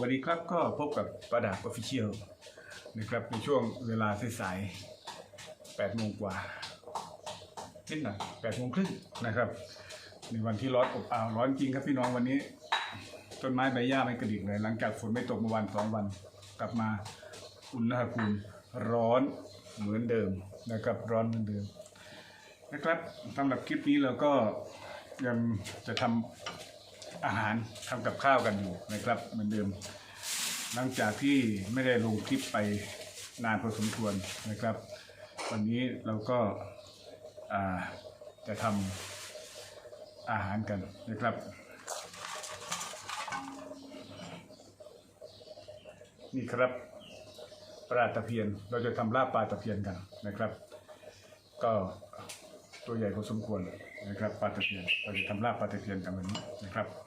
วัสดีครับก็พบกับประดาบออฟฟิเชียลนะครับในช่วงเวลาสายๆ8โมงกว่านิดหน่อย8โมงครึ่งนะครับ ในวันที่ร้อนอบอ้าวร้อนจริงครับพี่น้องวันนี้ต้นไม้ใบหญ้าไม่กระดิกเลยหลังจากฝนไม่ตกเมื่อวันสองวัน กลับมาอุณหภูมิร้อนเหมือนเดิมนะครับร้อนเหมือนเดิมนะครับสำหรับคลิปนี้เราก็ยังจะทำ อาหารทำกับข้าวกันอยู่นะครับเหมือนเดิม หลังจากที่ไม่ได้ลงคลิปไปนานพอสมควรนะครับ วันนี้เราก็าจะทำอาหารกันนะครับ นี่ครับปลาตะเพียนเราจะทำลาบปลาตะเพียนกันนะครับ ก็ตัวใหญ่พอสมควรนะครับปลาตะเพียนเราจะทำลาบปลาตะเพียนกันวันนี้นะครับ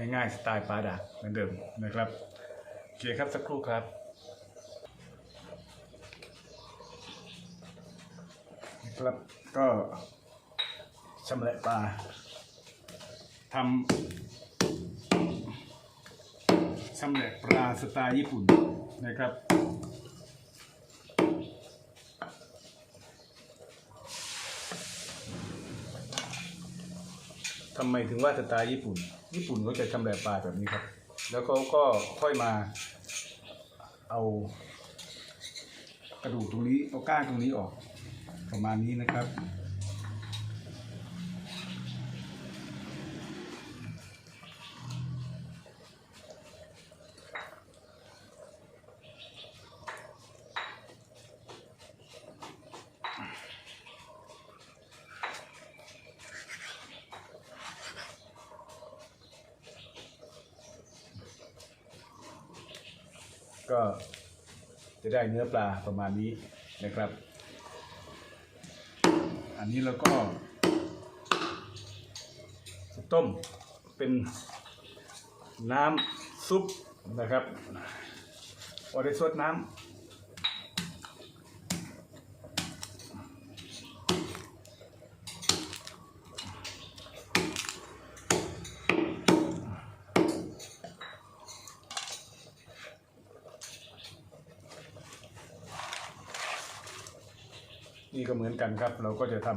ง่ายๆสไตล์ปลาดักเหมือนเดิมนะครับโอเคครับสักครู่ครับนะครับก็ชำแหละปลาทำชำแหละปลาสไตล์ญี่ปุ่นนะครับ ทำไมถึงว่าสไตล์ญี่ปุ่น ญี่ปุ่นเขาจะชำแหละปลาแบบนี้ครับ แล้วเขาก็ค่อยมาเอา กระดูกตรงนี้เอาก้างตรงนี้ออกประมาณนี้นะครับ ก็จะได้เนื้อปลาประมาณนี้นะครับ อันนี้เราก็ต้มเป็นน้ำซุปนะครับพอได้ซดน้ำ นี่ก็เหมือนกันครับ เราก็จะท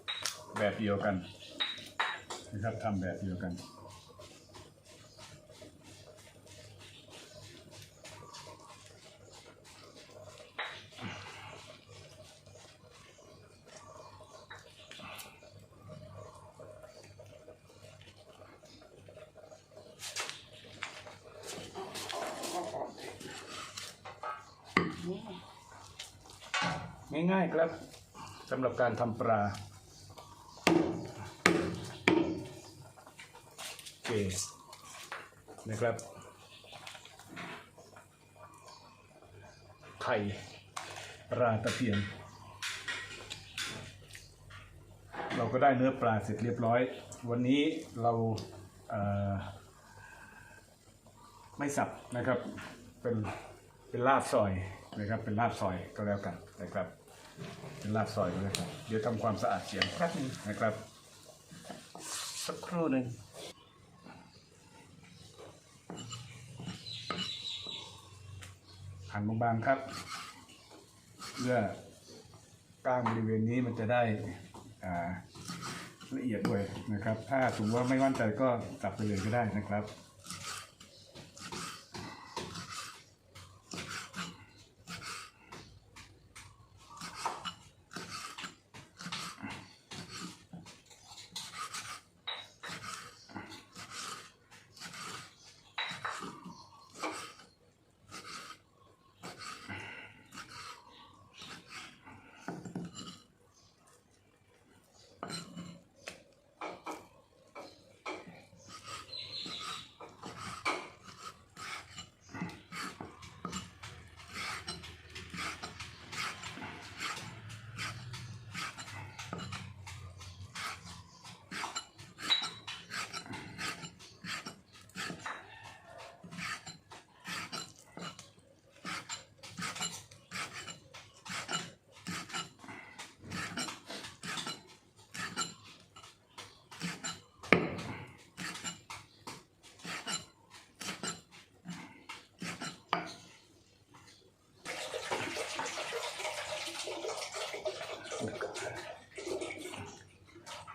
ำแบบเดียวกันนะครับทำแบบเดียวกัน ง่ายๆครับ สำหรับการทำปลาโอเคนะครับ ไข่ปลาตะเพียน เราก็ได้เนื้อปลาเสร็จเรียบร้อย วันนี้เราเอ่อไม่สับนะครับ เป็นเป็นลาบซอยนะครับ เป็นลาบซอยก็แล้วกันนะครับ เป็นลาบซอยก็แล้วกันเดี๋ยวทำความสะอาดเสียงแป๊บนึงนะครับ สักครู่หนึ่งหั่นบางๆครับ เพื่อกล้างบริเวณนี้มันจะได้อ่าละเอียดด้วยนะครับ ถ้าสมมติว่าไม่มั่นใจก็จับไปเลยก็ได้นะครับ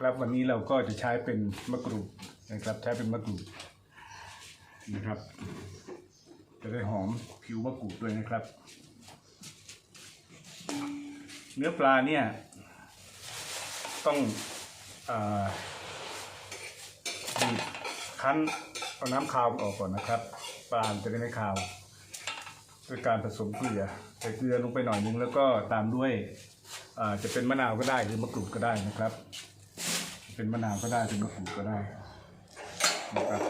ครับวันนี้เราก็จะใช้เป็นมะกรูดนะครับ ใช้เป็นมะกรูดนะครับ จะได้หอมผิวมะกรูดด้วยนะครับ เนื้อปลาเนี่ย ต้องอาบีบคั้นเอาน้ำคาวออกก่อนนะครับ ปลาจะได้ไม่คาวด้วยการผสมเกลือใส่เกลือลงไปหน่อยนึงแล้วก็ตามด้วยอ่าจะเป็นมะนาวก็ได้หรือมะกรูดก็ได้นะครับ เป็นมะนาวก็ได้เป็นมะกรูดก็ได้นะครับ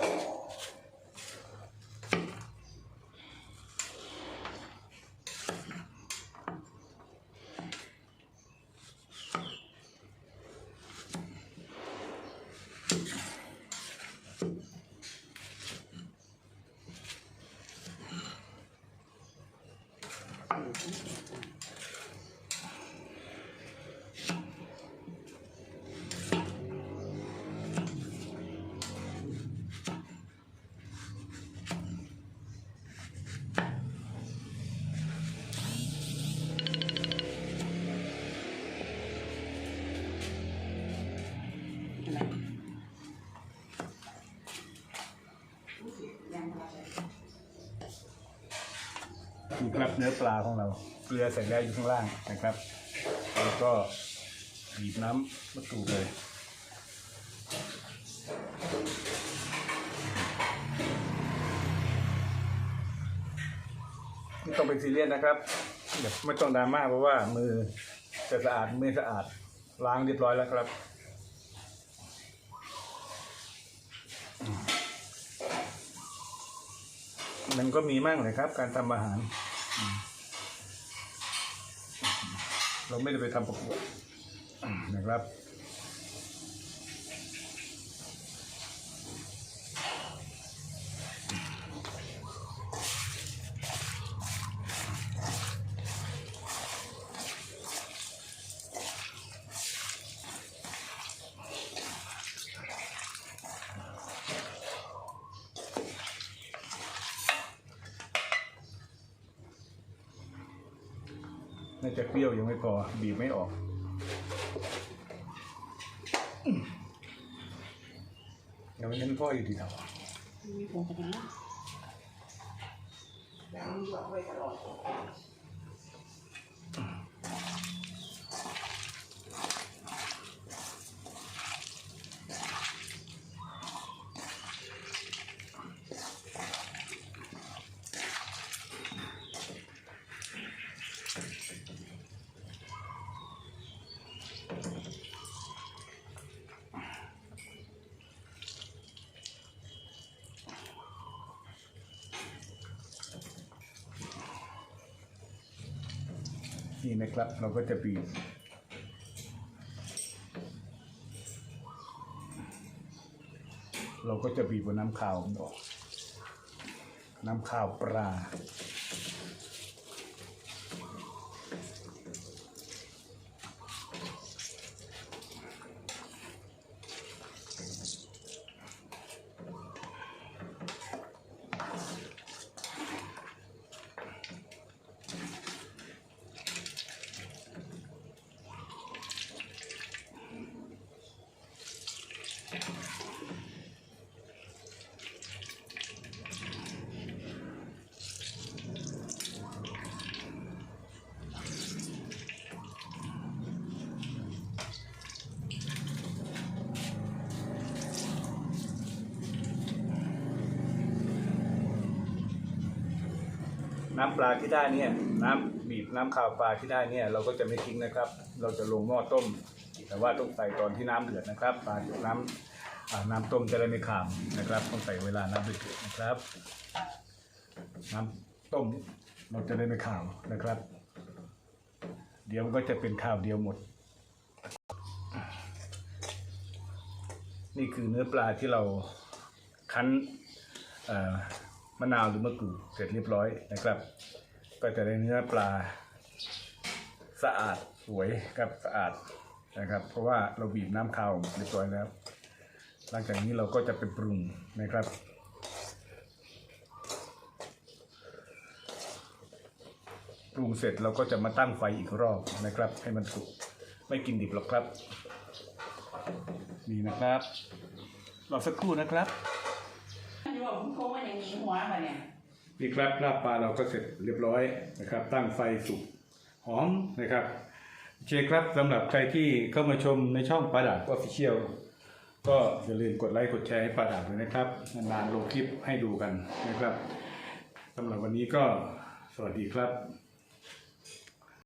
นี่ครับเนื้อปลาของเรา เกลือใส่แล้วอยู่ข้างล่างนะครับ แล้วก็บีบน้ำมะกรูดเลยไม่ต้องเป็นซีเรียสนะครับไม่ต้องดราม่าเพราะว่ามือจะสะอาดไม่สะอาดล้างเรียบร้อยแล้วครับมันก็มีมั่งเลยครับ การทำอาหาร เราไม่ได้ไปทำประกวดนะครับ น่าจะเปรี้ยวยังไม่พอ บีบไม่ออกอืมยังไม่ทันพ่ออยู่ดีเรามีผงกระด นี่นะครับ เราก็จะบีบเราก็จะบีบบนน้ำขาวออกน้ำขาวปลา น้ำปลาที่ได้เนี่ยน้ำบีบน้ำขาวปลาที่ได้เนี่ยเราก็จะไม่ทิ้งนะครับ เราจะลงหม้อต้ม แต่ว่าต้องใส่ตอนที่น้ำเดือดนะครับปลาน้ำอ่าน้ำต้มจะได้ไม่ขามนะครับ ต้องใส่เวลาน้ำเดือดนะครับ น้ำต้มเราจะได้ไม่ขาวนะครับ เดี๋ยวมันก็จะเป็นข้าวเดียวหมด นี่คือเนื้อปลาที่เราคั้นเอ่อ มะนาวหรือมะกรูดเสร็จเรียบร้อยนะครับ ก็จะได้เนื้อปลาสะอาดสวยครับสะอาดนะครับ เพราะว่าเราบีบน้ำคาวเรียบร้อยแล้ว หลังจากนี้เราก็จะไปปรุงนะครับปรุงเสร็จเราก็จะมาตั้งไฟอีกรอบนะครับ ให้มันสุกไม่กินดิบหรอกครับ นี่นะครับรอสักครู่นะครับ อยู่ว่าคุณโค้งว่าอย่างนี้หัวป่ะเนี่ยนี่ครับลาบปลาเราก็เสร็จเรียบร้อยนะครับ ตั้งไฟสุกหอมนะครับโอเคครับสำหรับใครที่เข้ามาชมในช่องปลาดาบออฟฟิเชียลก็อย่าลืมกดไลค์กดแชร์ให้ปลาดาด้วยนะครับนานๆลงคลิปให้ดูกันนะครับสำหรับวันนี้ก็สวัสดีครับ